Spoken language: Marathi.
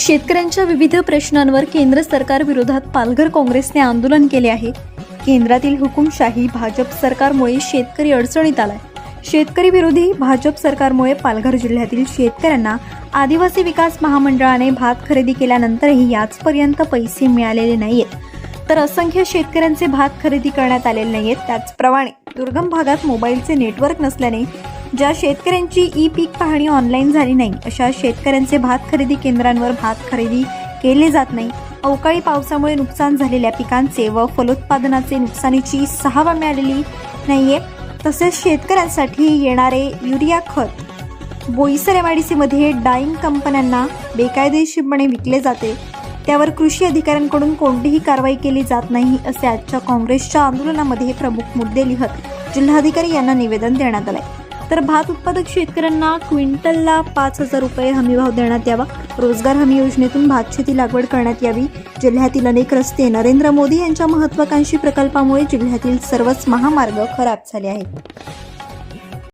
शेतकऱ्यांच्या विविध प्रश्नांवर केंद्र सरकार विरोधात पालघर काँग्रेसने आंदोलन केले आहे. केंद्रातील हुकुमशाही भाजप सरकारमुळे शेतकरी अडचणीत आलाय. शेतकरी विरोधी भाजप सरकारमुळे पालघर जिल्ह्यातील शेतकऱ्यांना आदिवासी विकास महामंडळाने भात खरेदी केल्यानंतरही याचपर्यंत पैसे मिळालेले नाहीयेत. तर असंख्य शेतकऱ्यांचे भात खरेदी करण्यात आलेले नाहीयेत. त्याचप्रमाणे दुर्गम भागात मोबाईलचे नेटवर्क नसल्याने ज्या शेतकऱ्यांची ई पीक पाहणी ऑनलाईन झाली नाही अशा शेतकऱ्यांचे भात खरेदी केंद्रांवर भात खरेदी केले जात नाही. अवकाळी पावसामुळे नुकसान झालेल्या पिकांचे व फलोत्पादनाचे नुकसानीची सहावा मिळालेली नाहीये. तसेच शेतकऱ्यांसाठी येणारे युरिया खत. बोईसर डाईंग कंपन्यांना बेकायदेशीरपणे विकले जाते. त्यावर कृषी अधिकाऱ्यांकडून कोणतीही कारवाई केली जात नाही असे आजच्या काँग्रेसच्या आंदोलनामध्ये प्रमुख मुद्दे लिहत जिल्हाधिकारी यांना निवेदन देण्यात आलं आहे तर भात उत्पादक शेतकऱ्यांना क्विंटलला पाच हजार रुपये हमीभाव देण्यात यावा. रोजगार हमी योजनेतून भात शेती लागवड करण्यात यावी. जिल्ह्यातील अनेक रस्ते नरेंद्र मोदी यांच्या महत्वाकांक्षी प्रकल्पामुळे जिल्ह्यातील सर्वच महामार्ग खराब झाले आहेत.